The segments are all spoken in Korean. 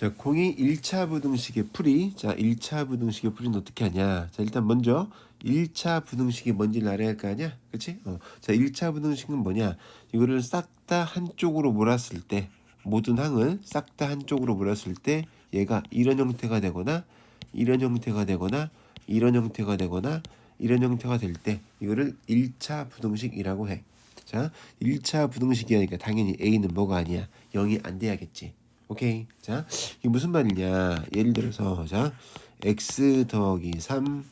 자, 공이 1차 부등식의 풀이. 자, 1차 부등식의 풀이는 어떻게 하냐? 자, 일단 먼저 1차 부등식이 뭔지를 알아야 할 거 아니야? 그치? 어. 자, 1차 부등식은 뭐냐? 이거를 싹 다 한쪽으로 몰았을 때, 모든 항을 싹 다 한쪽으로 몰았을 때, 얘가 이런 형태가 되거나, 이런 형태가 되거나, 이런 형태가 되거나, 이런 형태가 될 때, 이거를 1차 부등식이라고 해. 자, 1차 부등식이니까 당연히 A는 뭐가 아니야? 0이 안 돼야겠지. 오케이. 자, 이게 무슨 말이냐? 예를 들어서 자, x 더하기 3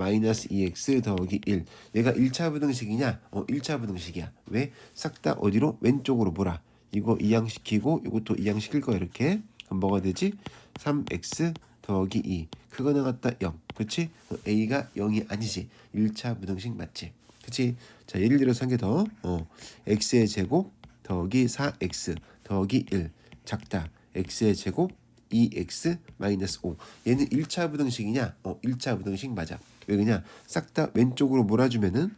마이너스 2x 더하기 1. 얘가 1차 부등식이냐? 어, 1차 부등식이야. 왜? 싹 다 어디로? 왼쪽으로 몰아. 이거 이항시키고 이것도 이항시킬 거야 이렇게. 그럼 뭐가 되지? 3x 더하기 2. 그거는 갖다 0. 그치? 어, a가 0이 아니지. 1차 부등식 맞지? 그치? 자, 예를 들어서 한 개 더. 어, x의 제곱 더하기 4x 더하기 1. 작다. X의 제곱 2x 마이너스 5. 얘는 1차 부등식이냐? 어, 1차 부등식 맞아. 왜 그냥 싹다 왼쪽으로 몰아주면은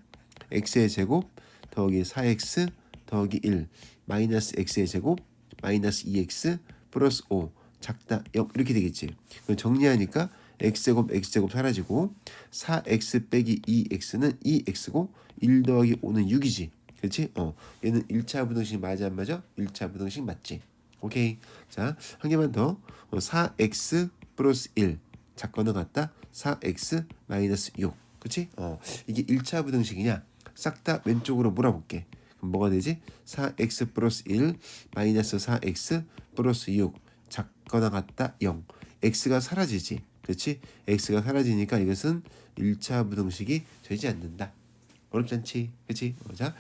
x의 제곱 더하기 4x 더하기 1 마이너스 x의 제곱 마이너스 2x 플러스 5 작다 0 이렇게 되겠지. 그럼 정리하니까 x제곱 x제곱 사라지고 4x 빼기 2x는 2x고 1 더하기 5는 6이지. 그렇지? 어. 얘는 1차 부등식 맞아 안 맞아? 1차 부등식 맞지. 오케이. 자, 한 개만 더. 어, 4x 플러스 1. 작거는 같다. 4x 마이너스 6. 그치? 어, 이게 1차 부등식이냐? 싹 다 왼쪽으로 몰아볼게. 그럼 뭐가 되지? 4x 플러스 1 마이너스 4x 플러스 6. 작거나 같다. 0. x가 사라지지. 그렇지? x가 사라지니까 이것은 1차 부등식이 되지 않는다. 어렵지 않지? 그치? 어, 자,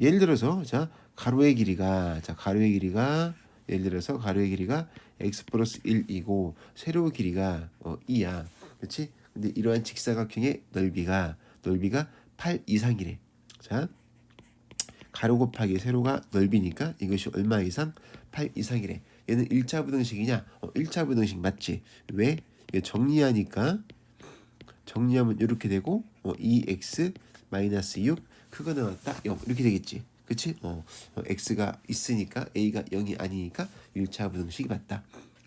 예를 들어서 자 가로의 길이가 자 가로의 길이가 예를 들어서 가로의 길이가 x 플러스 1이고 세로의 길이가 어, 2야. 그렇지? 근데 이러한 직사각형의 넓이가 넓이가 8 이상이래. 자 가로 곱하기 세로가 넓이니까 이것이 얼마 이상? 8 이상이래. 얘는 1차 부등식이냐? 어, 1차 부등식 맞지? 왜? 이게 정리하니까 정리하면 이렇게 되고 어, 2x 마이너스 6 그거는 딱0 이렇게 되겠지. 그치? 어, 어, x가 있으니까 a가 0이 아니니까 1차 부등식이 맞다.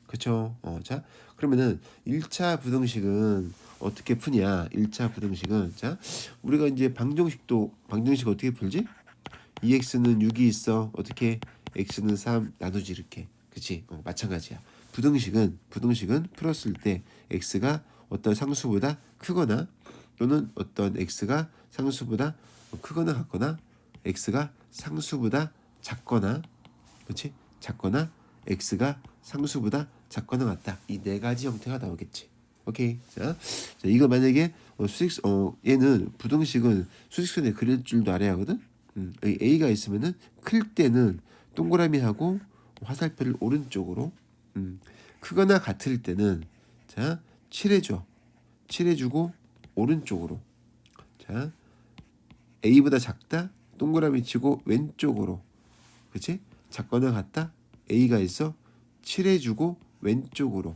그쵸? 어, 자, 그러면은 1차 부등식은 어떻게 푸냐? 1차 부등식은 자, 우리가 이제 방정식도 방정식 어떻게 풀지? 2x는 6이 있어. 어떻게? x는 3 나누지 이렇게. 그치? 어, 마찬가지야. 부등식은 부등식은 풀었을 때 x가 어떤 상수보다 크거나 또는 어떤 x가 상수보다 크거나 같거나 x가 상수보다 작거나 그렇지? 작거나 x가 상수보다 작거나 같다. 이 네 가지 형태가 나오겠지. 오케이. 자, 자 이거 만약에 어, 수직 어 얘는 부등식은 수직선에 그릴 줄도 알아야 하거든. 음, 이 a가 있으면은 클 때는 동그라미하고 화살표를 오른쪽으로 음, 크거나 같을 때는 자 칠해줘. 칠해주고 오른쪽으로. 자 a보다 작다 동그라미 치고 왼쪽으로. 그치? 작거나 같다 a가 있어 칠해주고 왼쪽으로.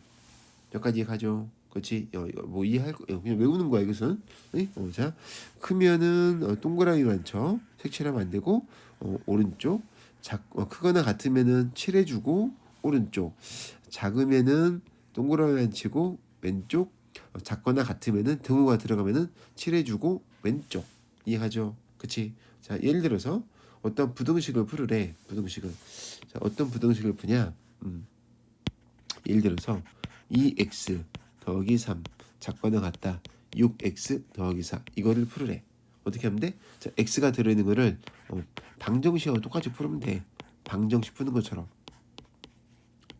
여기까지 가죠. 그렇지? 어, 뭐 이해할 거 어, 그냥 외우는 거야 이것은. 네? 어, 자 크면은 어, 동그라미 많죠. 색칠하면 안 되고 어, 오른쪽. 작 어, 크거나 같으면은 칠해주고 오른쪽. 작으면은 동그라미만 치고 왼쪽. 어, 작거나 같으면은 등호가 들어가면은 칠해주고 왼쪽. 이해하죠? 그치? 자 예를 들어서 어떤 부등식을 풀으래. 부등식을. 자 어떤 부등식을 푸냐? 음. 예를 들어서 2x 더하기 3 작거나 같다 6x 더하기 4 이거를 풀으래 어떻게 하면 돼? 자, x가 들어있는 거를 어, 방정식하고 똑같이 풀으면 돼 방정식 푸는 것처럼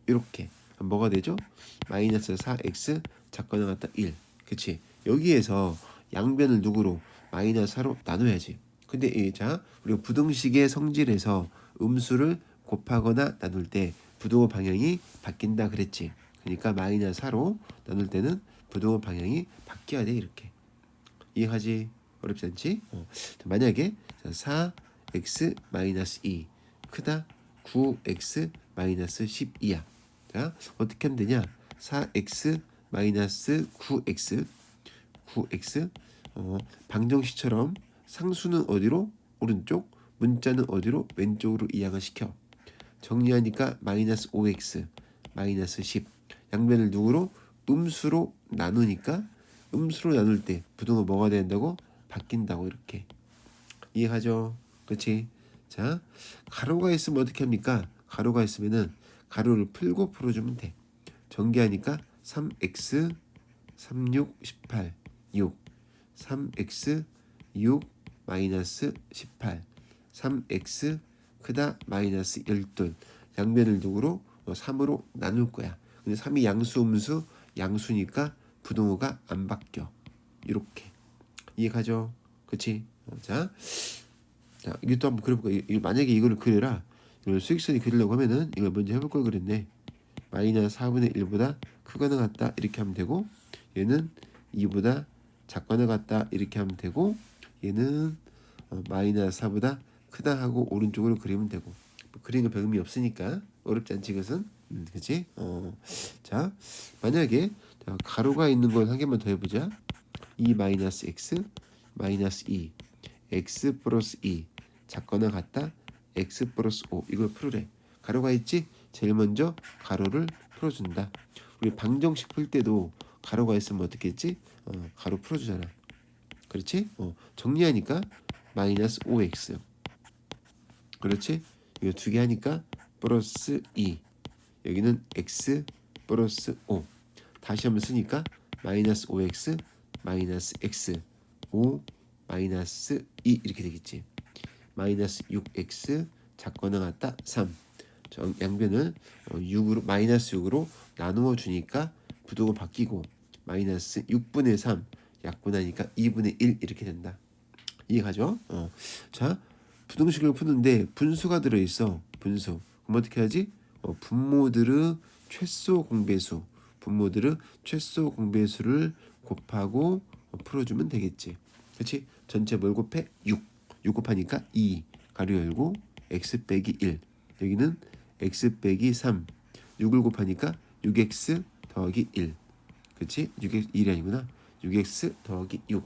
이렇게 뭐가 되죠? 마이너스 4x 작거나 같다 1 그치 여기에서 양변을 누구로 마이너스 4로 나눠야지 근데 이, 자 우리가 부등식의 성질에서 음수를 곱하거나 나눌 때 부등호 방향이 바뀐다 그랬지. 그러니까 마이너스 4로 나눌 때는 부등호 방향이 바뀌어야 돼 이렇게. 이해하지? 어렵지 않지? 어. 만약에 4x 마이너스 2 크다 9x 마이너스 12야. 자 어떻게 하면 되냐? 4x 마이너스 9x 9x 어, 방정식처럼 상수는 어디로? 오른쪽 문자는 어디로? 왼쪽으로 이항을 시켜. 정리하니까 마이너스 5x 마이너스 10 양변을 누구로 음수로 나누니까 음수로 나눌 때 부등호 뭐가 된다고 바뀐다고 이렇게 이해하죠? 그렇지? 자 가로가 있으면 어떻게 합니까? 가로가 있으면은 가로를 풀고 풀어주면 돼. 전개하니까 3x 36 18 6 3x 6 마이너스 18 3x 크다 마이너스 12 양변을 누구로 3으로 나눌 거야. 근데 3이 양수 음수 양수니까 부등호가 안 바뀌어. 이렇게 이해가죠? 그치? 어, 자, 자 이것도 한번 그려볼까? 이- 이 만약에 이거를 그려라. 이걸 수익선이 그리려고 하면은 이걸 먼저 해볼 걸 그랬네. 마이너스 4분의 1보다 크거나 같다 이렇게 하면 되고 얘는 2보다 작거나 같다 이렇게 하면 되고 얘는 어, 마이너스 4보다 크다 하고 오른쪽으로 그리면 되고. 뭐 그리는 거별 의미 없으니까 어렵지 않지 이것은? 음, 그치? 어, 자 만약에 자, 가로가 있는 걸 한 개만 더 해보자. 2 마이너스 x 마이너스 2 x 플러스 2 작거나 같다? X 플러스 5 이걸 풀으래. 가로가 있지? 제일 먼저 가로를 풀어준다. 우리 방정식 풀 때도 가로가 있으면 어떻게 했지? 어, 가로 풀어주잖아 그렇지? 어, 정리하니까 마이너스 5x 그렇지? 이거 두 개 하니까 플러스 2 여기는 x 플러스 5 다시 한번 쓰니까 마이너스 5x 마이너스 x. 5 마이너스 2 이렇게 되겠지. 마이너스 6x 작거나 같다 3 정- 양변을 어, 6으로 마이너스 6으로 나누어 주니까 부등호 바뀌고 마이너스 6분의 3 약분하니까 2분의 1 이렇게 된다 이해가죠? 어. 자 부등식을 푸는데 분수가 들어있어 분수 그럼 어떻게 하지? 어, 분모들의 최소 공배수 분모들의 최소 공배수를 곱하고 어, 풀어주면 되겠지 그렇지? 전체 뭘 곱해? 6 6 곱하니까 2 가로 열고 x 빼기 1 여기는 x 빼기 3 6을 곱하니까 6x 더하기 1 그렇지? 6x 1이 아니구나 6x 더하기 6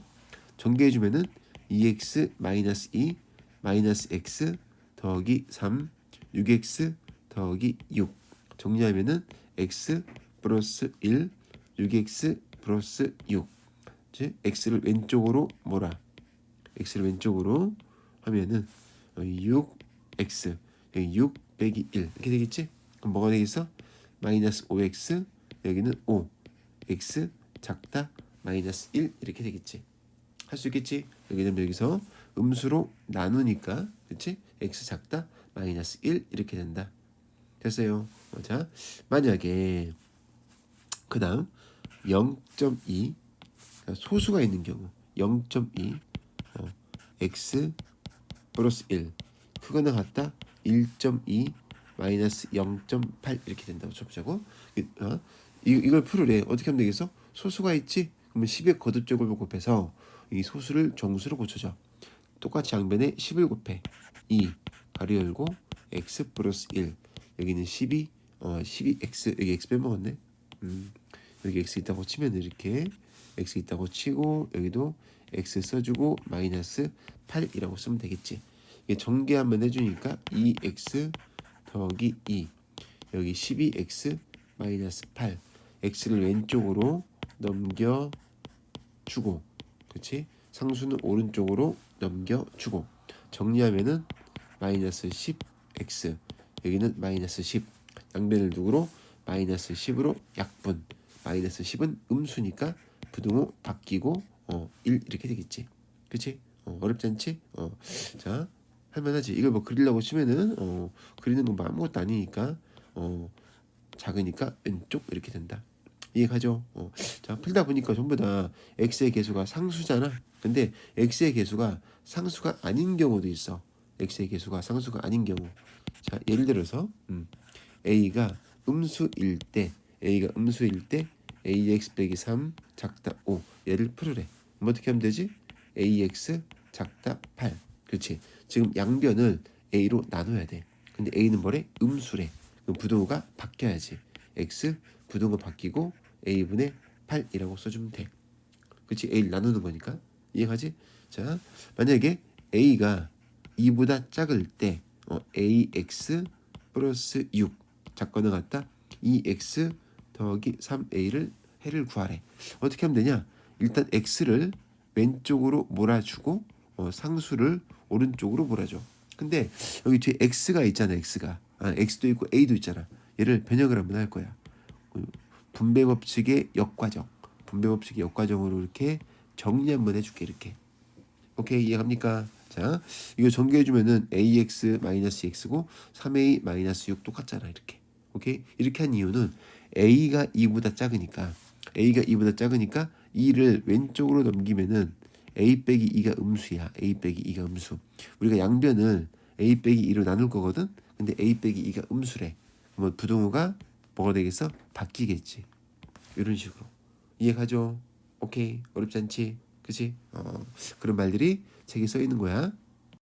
전개해주면은 2x 마이너스 2 마이너스 x 더하기 3 6x 더하기 6 정리하면은 x 플러스 1 6x 플러스 6 즉 x를 왼쪽으로 몰아 x를 왼쪽으로 하면은 6x 여기 6 빼기 1 이렇게 되겠지? 그럼 뭐가 되겠어? 마이너스 5x 여기는 5 x 작다 마이너스 1 이렇게 되겠지 할 수 있겠지? 여기는 여기서 음수로 나누니까 그렇지? x 작다 마이너스 1 이렇게 된다 됐어요 어, 자 만약에 그 다음 0.2 소수가 있는 경우 0.2 어, x 플러스 1 크거나 같다 1.2 마이너스 0.8 이렇게 된다고 쳐보자고 이- 어? 이, 이걸 풀으래 어떻게 하면 되겠어? 소수가 있지? 그러면 10의 거듭적을 곱해서 이 소수를 정수로 고쳐줘. 똑같이 양변에 10을 곱해. 2 가로 열고 x 플러스 1 여기는 12 어, 12x 여기 x 빼먹었네 음, 여기 x 있다고 치면 이렇게 x 있다고 치고 여기도 x 써주고 마이너스 8이라고 쓰면 되겠지. 이게 전개 한번 해주니까 2x 더하기 2 여기 12x 마이너스 8 x를 왼쪽으로 넘겨 주고. 그렇지 상수는 오른쪽으로 넘겨 주고. 정리하면은 마이너스 10x 여기는 마이너스 10 양변을 누구로 마이너스 10으로 약분. 마이너스 10은 음수니까 부등호 바뀌고 어, 1 이렇게 되겠지. 그치? 어, 어렵지 않지? 어, 자 할만하지. 이걸 뭐 그리려고 치면은 어, 그리는 건뭐 아무것도 아니니까 어, 작으니까 왼쪽 이렇게 된다 이해가죠? 어. 자 풀다 보니까 전부 다 x의 개수가 상수잖아. 근데 x의 개수가 상수가 아닌 경우도 있어. X의 개수가 상수가 아닌 경우. 자 예를 들어서 음, a가 음수일 때 a가 음수일 때 ax 빼기 3 작다 5 얘를 풀으래. 그럼 어떻게 하면 되지? Ax 작다 8 그렇지? 지금 양변을 a로 나눠야 돼. 근데 a는 뭐래? 음수래. 그럼 부등호가 바뀌어야지. X 부등호 바뀌고 a분의 8이라고 써주면 돼 그렇지 a를 나누는 거니까 이해가지 자 만약에 a가 2보다 작을 때 어, ax 플러스 6 작거나 같다 2x 더하기 3a를 해를 구하래. 어떻게 하면 되냐? 일단 x를 왼쪽으로 몰아주고 어, 상수를 오른쪽으로 몰아줘. 근데 여기 뒤에 x가 있잖아, x가. 아, x도 있고 a도 있잖아. 얘를 변형을 한번 할 거야. 어, 분배 법칙의 역과정. 분배 법칙의 역과정으로 이렇게 정리 한번 해줄게 이렇게. 오케이 이해갑니까? 자 이거 전개해주면은 ax 마이너스 x고 3a 마이너스 6 똑같잖아 이렇게. 오케이 이렇게 한 이유는 a가 2보다 작으니까 a가 2보다 작으니까 2를 왼쪽으로 넘기면은 a 빼기 2가 음수야. a 빼기 2가 음수. 우리가 양변을 a 빼기 2로 나눌 거거든. 근데 a 빼기 2가 음수래. 그러면 부동호가 뭐가 되겠어? 바뀌겠지. 이런 식으로 이해가죠? 오케이 어렵지 않지? 그치? 어, 그런 말들이 책에 써 있는 거야.